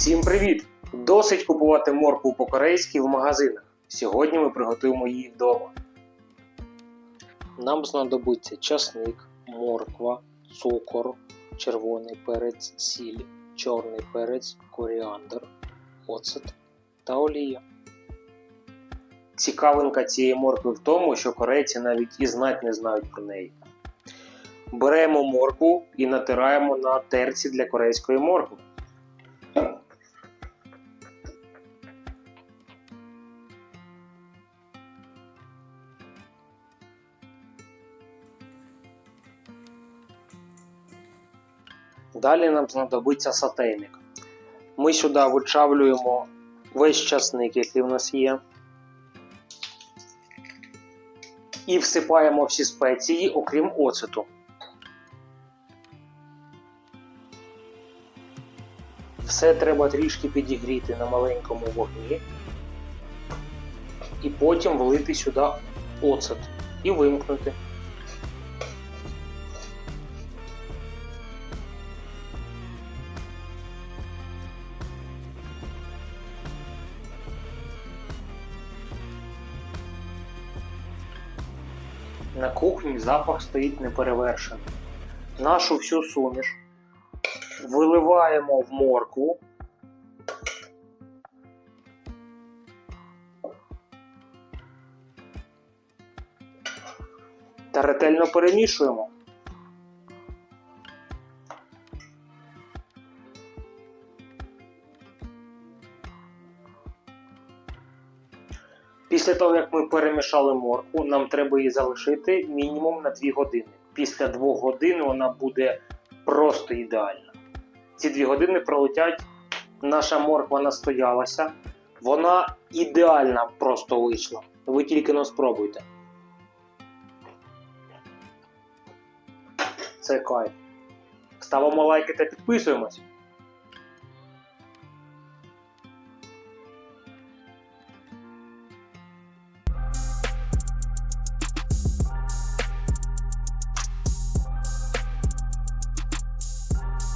Всім привіт! Досить купувати моркву по-корейськи в магазинах. Сьогодні ми приготуємо її вдома. Нам знадобиться часник, морква, цукор, червоний перець, сіль, чорний перець, коріандр, оцет та олія. Цікавинка цієї моркви в тому, що корейці навіть і знать не знають про неї. Беремо моркву і натираємо на терці для корейської моркви. Далі нам знадобиться сотейник. Ми сюди вичавлюємо весь часник, який в нас є. І всипаємо всі спеції, окрім оцету. Все треба трішки підігріти на маленькому вогні. І потім влити сюди оцет і вимкнути. На кухні запах стоїть неперевершений. Нашу всю суміш виливаємо в моркву. Та ретельно перемішуємо. Після того, як ми перемішали моркву, нам треба її залишити мінімум на 2 години. Після 2 годин вона буде просто ідеальна. Ці 2 години пролетять, наша морква настоялася. Вона ідеальна просто вийшла. Ви тільки но спробуйте. Це кайф. Ставимо лайки та підписуємось.